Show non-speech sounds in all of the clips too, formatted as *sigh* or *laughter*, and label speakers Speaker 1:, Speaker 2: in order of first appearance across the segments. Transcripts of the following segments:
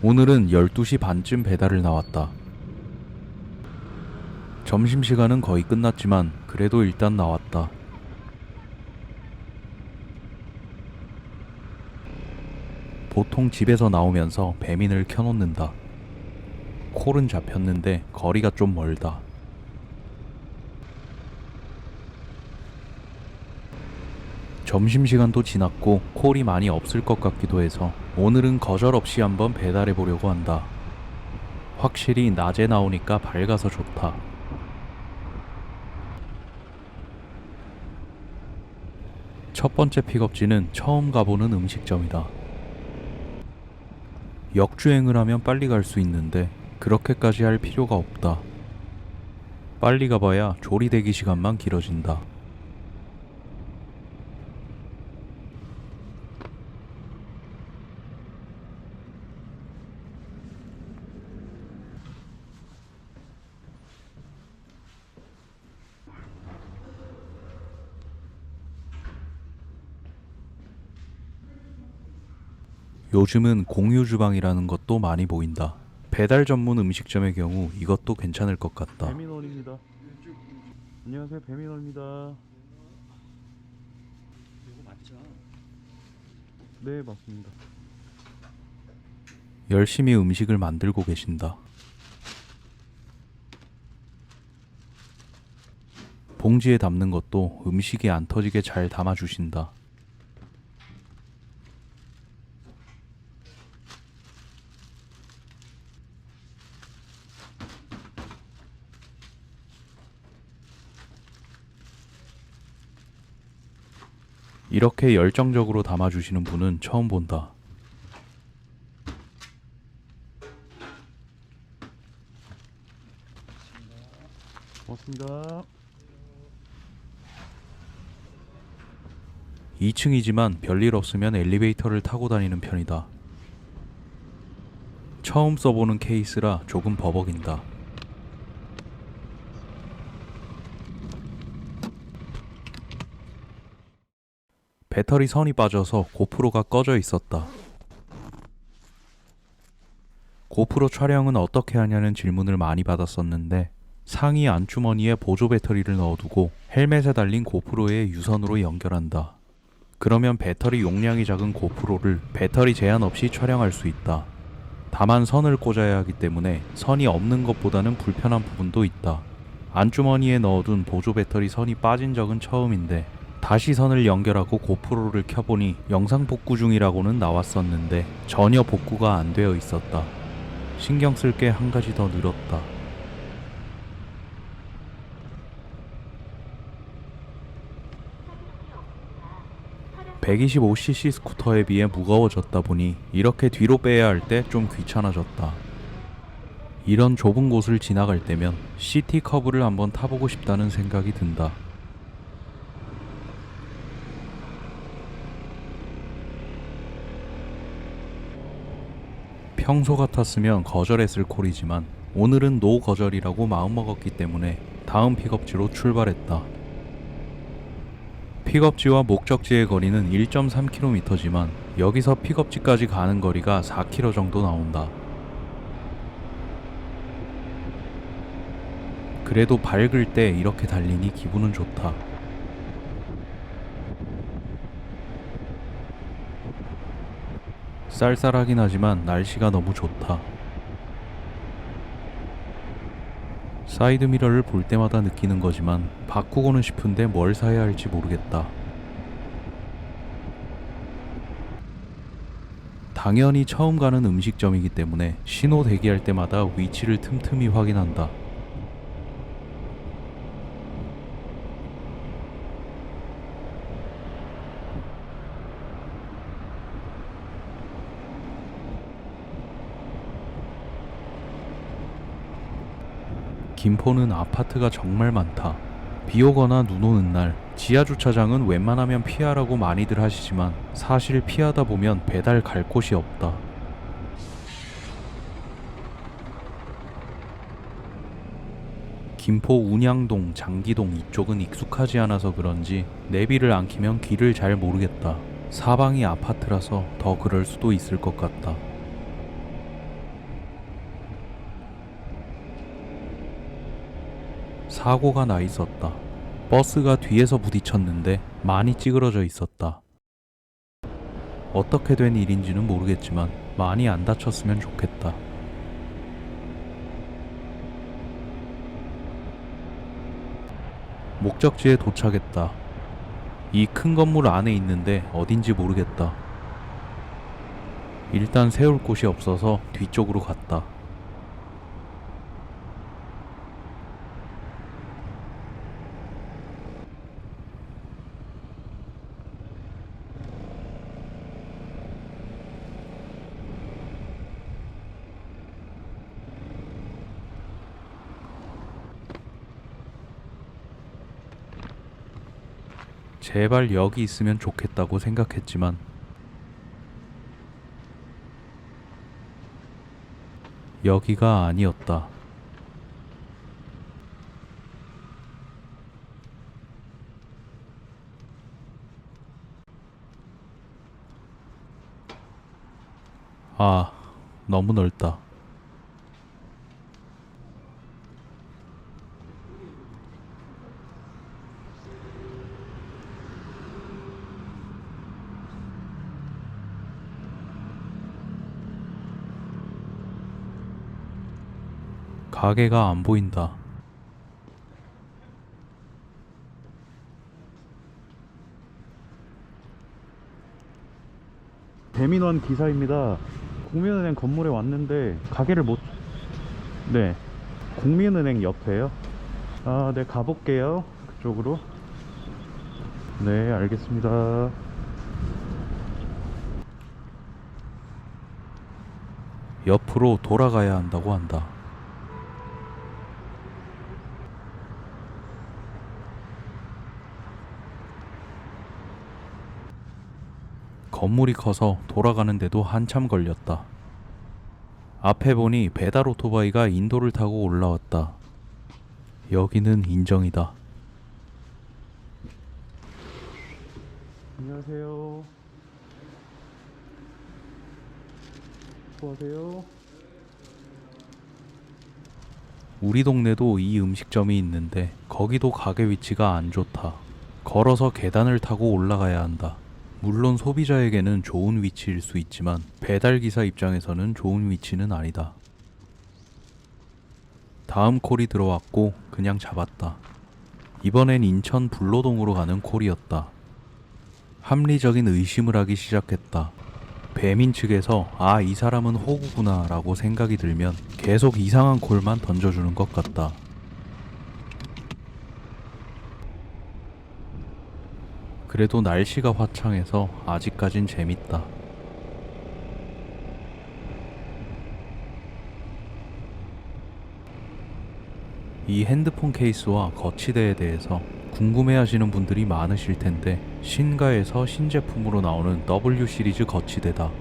Speaker 1: 오늘은 12시 반쯤 배달을 나왔다. 점심시간은 거의 끝났지만 그래도 일단 나왔다. 보통 집에서 나오면서 배민을 켜놓는다. 콜은 잡혔는데 거리가 좀 멀다. 점심시간도 지났고 콜이 많이 없을 것 같기도 해서 오늘은 거절 없이 한번 배달해 보려고 한다. 확실히 낮에 나오니까 밝아서 좋다. 첫 번째 픽업지는 처음 가보는 음식점이다. 역주행을 하면 빨리 갈 수 있는데 그렇게까지 할 필요가 없다. 빨리 가봐야 조리 대기 시간만 길어진다. 요즘은 공유 주방이라는 것도 많이 보인다. 배달 전문 음식점의 경우 이것도 괜찮을 것 같다.
Speaker 2: 배민원입니다. 안녕하세요, 배민원입니다. 네, 맞습니다.
Speaker 1: 열심히 음식을 만들고 계신다. 봉지에 담는 것도 음식이 안 터지게 잘 담아주신다. 이렇게 열정적으로 담아주시는 분은 처음 본다.
Speaker 2: 고맙습니다.
Speaker 1: 2층이지만 별일 없으면 엘리베이터를 타고 다니는 편이다. 처음 써보는 케이스라 조금 버벅인다. 배터리 선이 빠져서 고프로가 꺼져 있었다. 고프로 촬영은 어떻게 하냐는 질문을 많이 받았었는데 상의 안주머니에 보조 배터리를 넣어두고 헬멧에 달린 고프로의 유선으로 연결한다. 그러면 배터리 용량이 작은 고프로를 배터리 제한 없이 촬영할 수 있다. 다만 선을 꽂아야 하기 때문에 선이 없는 것보다는 불편한 부분도 있다. 안주머니에 넣어둔 보조 배터리 선이 빠진 적은 처음인데 다시 선을 연결하고 고프로를 켜보니 영상 복구 중이라고는 나왔었는데 전혀 복구가 안 되어 있었다. 신경 쓸 게 한 가지 더 늘었다. (125cc) 스쿠터에 비해 무거워졌다 보니 이렇게 뒤로 빼야 할 때 좀 귀찮아졌다. 이런 좁은 곳을 지나갈 때면 시티 커브를 한번 타보고 싶다는 생각이 든다. 평소 같았으면 거절했을 콜이지만 오늘은 노 거절이라고 마음먹었기 때문에 다음 픽업지로 출발했다. 픽업지와 목적지의 거리는 1.3km지만 여기서 픽업지까지 가는 거리가 4km 정도 나온다. 그래도 밝을 때 이렇게 달리니 기분은 좋다. 쌀쌀하긴 하지만 날씨가 너무 좋다. 사이드 미러를 볼 때마다 느끼는 거지만 바꾸고는 싶은데 뭘 사야 할지 모르겠다. 당연히 처음 가는 음식점이기 때문에 신호 대기할 때마다 위치를 틈틈이 확인한다. 김포는 아파트가 정말 많다. 비 오거나 눈 오는 날, 지하 주차장은 웬만하면 피하라고 많이들 하시지만 사실 피하다 보면 배달 갈 곳이 없다. 김포 운양동, 장기동 이쪽은 익숙하지 않아서 그런지 내비를 안 키면 길을 잘 모르겠다. 사방이 아파트라서 더 그럴 수도 있을 것 같다. 사고가 나 있었다. 버스가 뒤에서 부딪혔는데 많이 찌그러져 있었다. 어떻게 된 일인지는 모르겠지만 많이 안 다쳤으면 좋겠다. 목적지에 도착했다. 이 큰 건물 안에 있는데 어딘지 모르겠다. 일단 세울 곳이 없어서 뒤쪽으로 갔다. 제발 여기 있으면 좋겠다고 생각했지만 여기가 아니었다. 아, 너무 넓다. 가게가 안 보인다.
Speaker 2: 배민원 기사입니다. 국민은행 건물에 왔는데 가게를 못. 네. 국민은행 옆에요. 아, 네 가볼게요. 그쪽으로. 네, 알겠습니다.
Speaker 1: 옆으로 돌아가야 한다고 한다. 건물이 커서 돌아가는데도 한참 걸렸다. 앞에 보니 배달 오토바이가 인도를 타고 올라왔다. 여기는 인정이다.
Speaker 2: 안녕하세요. 수고하세요.
Speaker 1: 우리 동네도 이 음식점이 있는데 거기도 가게 위치가 안 좋다. 걸어서 계단을 타고 올라가야 한다. 물론 소비자에게는 좋은 위치일 수 있지만 배달 기사 입장에서는 좋은 위치는 아니다. 다음 콜이 들어왔고 그냥 잡았다. 이번엔 인천 불로동으로 가는 콜이었다. 합리적인 의심을 하기 시작했다. 배민 측에서 아, 이 사람은 호구구나 라고 생각이 들면 계속 이상한 콜만 던져주는 것 같다. 그래도 날씨가 화창해서 아직까진 재밌다. 이 핸드폰 케이스와 거치대에 대해서 궁금해 하시는 분들이 많으실 텐데 신가에서 신제품으로 나오는 W 시리즈 거치대다.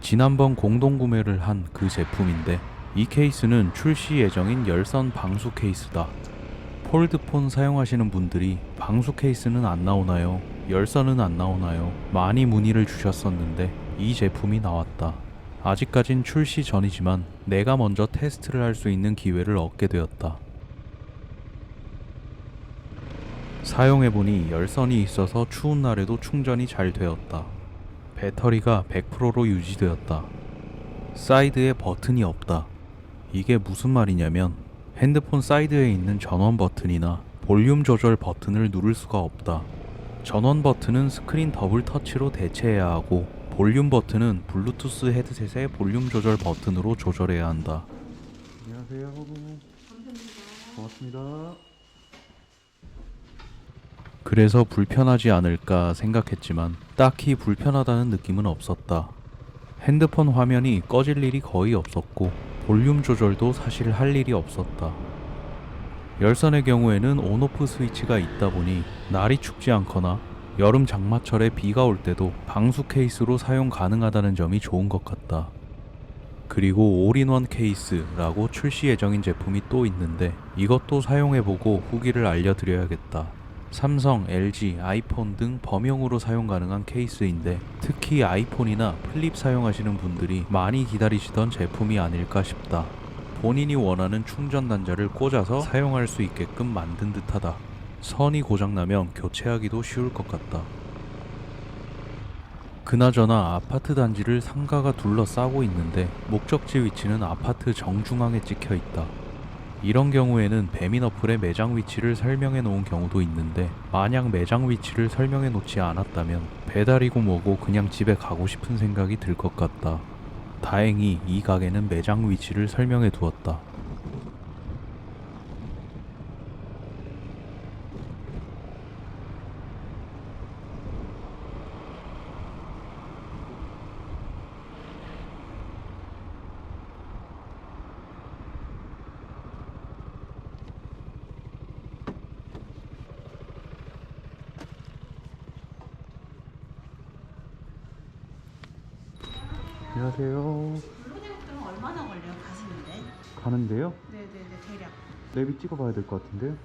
Speaker 1: 지난번 공동 구매를 한 그 제품인데 이 케이스는 출시 예정인 열선 방수 케이스다. 폴드폰 사용하시는 분들이 방수 케이스는 안 나오나요? 열선은 안 나오나요? 많이 문의를 주셨었는데 이 제품이 나왔다. 아직까진 출시 전이지만 내가 먼저 테스트를 할 수 있는 기회를 얻게 되었다. 사용해보니 열선이 있어서 추운 날에도 충전이 잘 되었다. 배터리가 100%로 유지되었다. 사이드에 버튼이 없다. 이게 무슨 말이냐면 핸드폰 사이드에 있는 전원 버튼이나 볼륨 조절 버튼을 누를 수가 없다. 전원 버튼은 스크린 더블 터치로 대체해야 하고 볼륨 버튼은 블루투스 헤드셋의 볼륨 조절 버튼으로 조절해야 한다.
Speaker 2: 안녕하세요. 고맙습니다.
Speaker 1: 그래서 불편하지 않을까 생각했지만 딱히 불편하다는 느낌은 없었다. 핸드폰 화면이 꺼질 일이 거의 없었고 볼륨 조절도 사실 할 일이 없었다. 열선의 경우에는 온오프 스위치가 있다 보니 날이 춥지 않거나 여름 장마철에 비가 올 때도 방수 케이스로 사용 가능하다는 점이 좋은 것 같다. 그리고 올인원 케이스라고 출시 예정인 제품이 또 있는데 이것도 사용해보고 후기를 알려드려야겠다. 삼성, LG, 아이폰 등 범용으로 사용 가능한 케이스인데 특히 아이폰이나 플립 사용하시는 분들이 많이 기다리시던 제품이 아닐까 싶다. 본인이 원하는 충전 단자를 꽂아서 사용할 수 있게끔 만든 듯하다. 선이 고장나면 교체하기도 쉬울 것 같다. 그나저나 아파트 단지를 상가가 둘러싸고 있는데 목적지 위치는 아파트 정중앙에 찍혀 있다. 이런 경우에는 배민 어플의 매장 위치를 설명해 놓은 경우도 있는데 만약 매장 위치를 설명해 놓지 않았다면 배달이고 뭐고 그냥 집에 가고 싶은 생각이 들 것 같다. 다행히 이 가게는 매장 위치를 설명해 두었다.
Speaker 2: 안녕하세요.
Speaker 3: 블루제국들은 얼마나 걸려요? 가시는데?
Speaker 2: 가는데요?
Speaker 3: 네네네 대략
Speaker 2: 내비 찍어봐야 될 것 같은데요?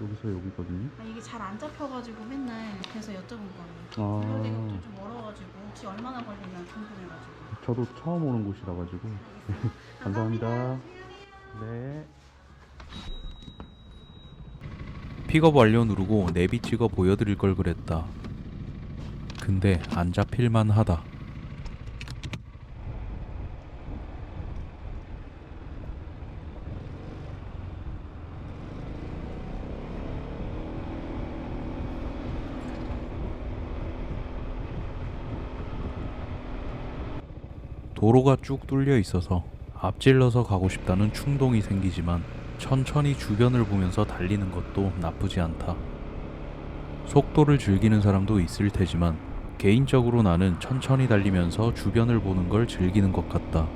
Speaker 2: 여기서 여기거든요.
Speaker 3: 아, 이게 잘 안 잡혀가지고 맨날 그래서 여쭤본 거예요
Speaker 2: 아.
Speaker 3: 블루제국도 좀 멀어가지고 혹시 얼마나 걸리나 궁금해가지고
Speaker 2: 저도 처음 오는 곳이라 가지고. *laughs* 감사합니다. 네.
Speaker 1: 픽업 완료 누르고 내비 찍어 보여드릴 걸 그랬다. 근데 안 잡힐만 하다. 도로가 쭉 뚫려 있어서 앞질러서 가고 싶다는 충동이 생기지만 천천히 주변을 보면서 달리는 것도 나쁘지 않다. 속도를 즐기는 사람도 있을 테지만 개인적으로 나는 천천히 달리면서 주변을 보는 걸 즐기는 것 같다.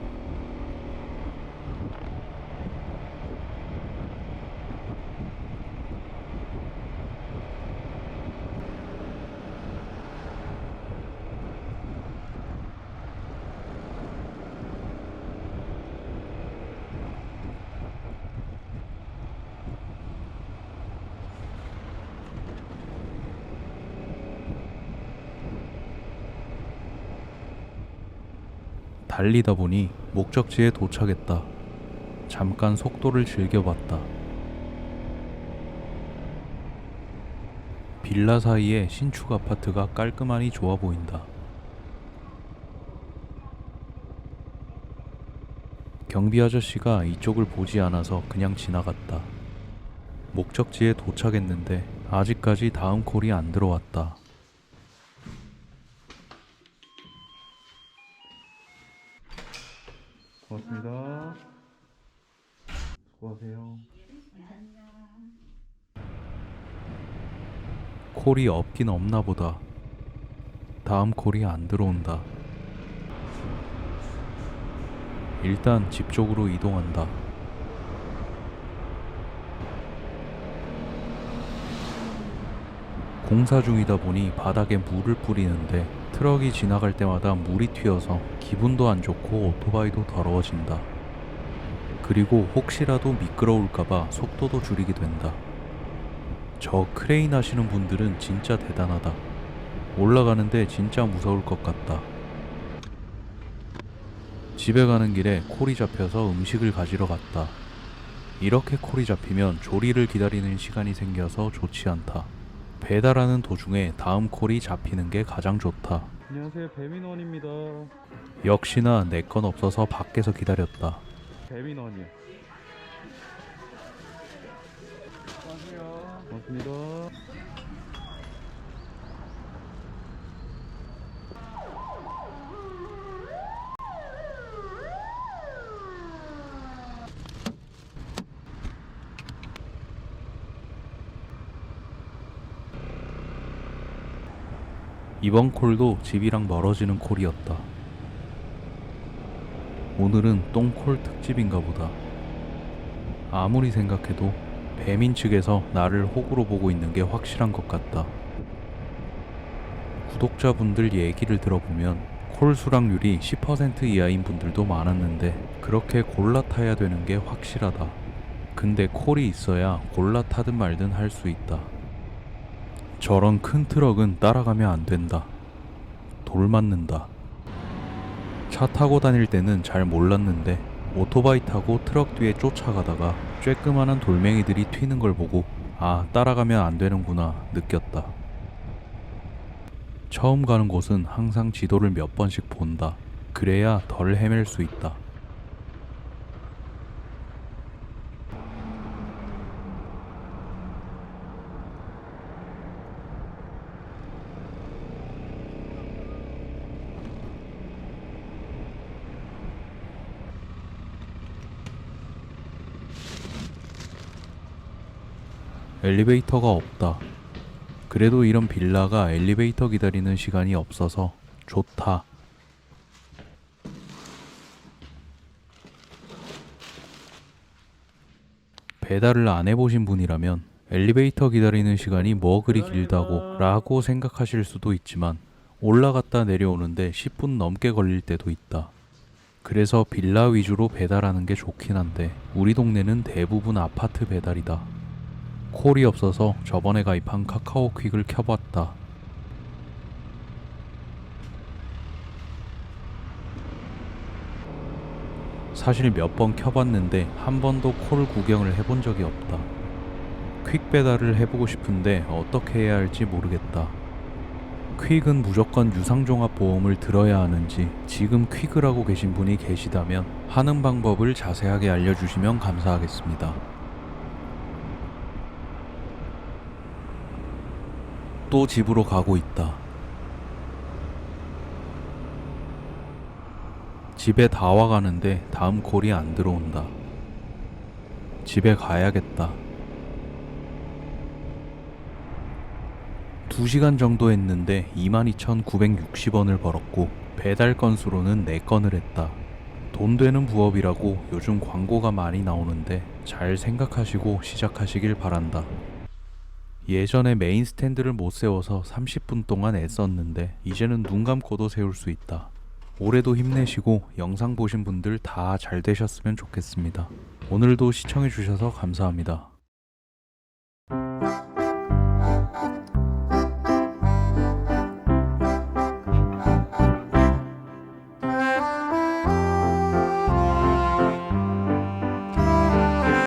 Speaker 1: 달리다 보니 목적지에 도착했다. 잠깐 속도를 즐겨봤다. 빌라 사이에 신축 아파트가 깔끔하니 좋아 보인다. 경비 아저씨가 이쪽을 보지 않아서 그냥 지나갔다. 목적지에 도착했는데 아직까지 다음 콜이 안
Speaker 2: 들어왔다. 수고하세요.
Speaker 1: 콜이 없긴 없나 보다. 다음 콜이 안 들어온다. 일단 집 쪽으로 이동한다. 공사 중이다 보니 바닥에 물을 뿌리는데 트럭이 지나갈 때마다 물이 튀어서 기분도 안 좋고 오토바이도 더러워진다. 그리고 혹시라도 미끄러울까봐 속도도 줄이게 된다. 저 크레인 하시는 분들은 진짜 대단하다. 올라가는데 진짜 무서울 것 같다. 집에 가는 길에 콜이 잡혀서 음식을 가지러 갔다. 이렇게 콜이 잡히면 조리를 기다리는 시간이 생겨서 좋지 않다. 배달하는 도중에 다음 콜이 잡히는 게 가장 좋다.
Speaker 2: 안녕하세요. 배민원입니다.
Speaker 1: 역시나 내 건 없어서 밖에서 기다렸다.
Speaker 2: 배민원이요. 안녕하세요. 고맙습니다.
Speaker 1: 이번 콜도 집이랑 멀어지는 콜이었다. 오늘은 똥콜 특집인가 보다. 아무리 생각해도 배민 측에서 나를 호구로 보고 있는 게 확실한 것 같다. 구독자분들 얘기를 들어보면 콜 수락률이 10% 이하인 분들도 많았는데 그렇게 골라 타야 되는 게 확실하다. 근데 콜이 있어야 골라 타든 말든 할 수 있다. 저런 큰 트럭은 따라가면 안 된다. 돌 맞는다. 차 타고 다닐 때는 잘 몰랐는데 오토바이 타고 트럭 뒤에 쫓아가다가 쬐끄만한 돌멩이들이 튀는 걸 보고 아 따라가면 안 되는구나 느꼈다. 처음 가는 곳은 항상 지도를 몇 번씩 본다. 그래야 덜 헤맬 수 있다. 엘리베이터가 없다. 그래도 이런 빌라가 엘리베이터 기다리는 시간이 없어서 좋다. 배달을 안 해보신 분이라면 엘리베이터 기다리는 시간이 뭐 그리 길다고 라고 생각하실 수도 있지만 올라갔다 내려오는데 10분 넘게 걸릴 때도 있다. 그래서 빌라 위주로 배달하는 게 좋긴 한데 우리 동네는 대부분 아파트 배달이다. 콜이 없어서 저번에 가입한 카카오 퀵을 켜봤다. 사실 몇 번 켜봤는데 한 번도 콜 구경을 해본 적이 없다. 퀵 배달을 해보고 싶은데 어떻게 해야 할지 모르겠다. 퀵은 무조건 유상종합보험을 들어야 하는지 지금 퀵을 하고 계신 분이 계시다면 하는 방법을 자세하게 알려주시면 감사하겠습니다. 또 집으로 가고 있다. 집에 다 와가는데 다음 콜이 안 들어온다. 집에 가야겠다. 2시간 정도 했는데 22,960원을 벌었고 배달 건수로는 4건을 했다. 돈 되는 부업이라고 요즘 광고가 많이 나오는데 잘 생각하시고 시작하시길 바란다. 예전에 메인 스탠드를 못 세워서 30분 동안 애썼는데 이제는 눈 감고도 세울 수 있다. 올해도 힘내시고 영상 보신 분들 다 잘 되셨으면 좋겠습니다. 오늘도 시청해 주셔서 감사합니다.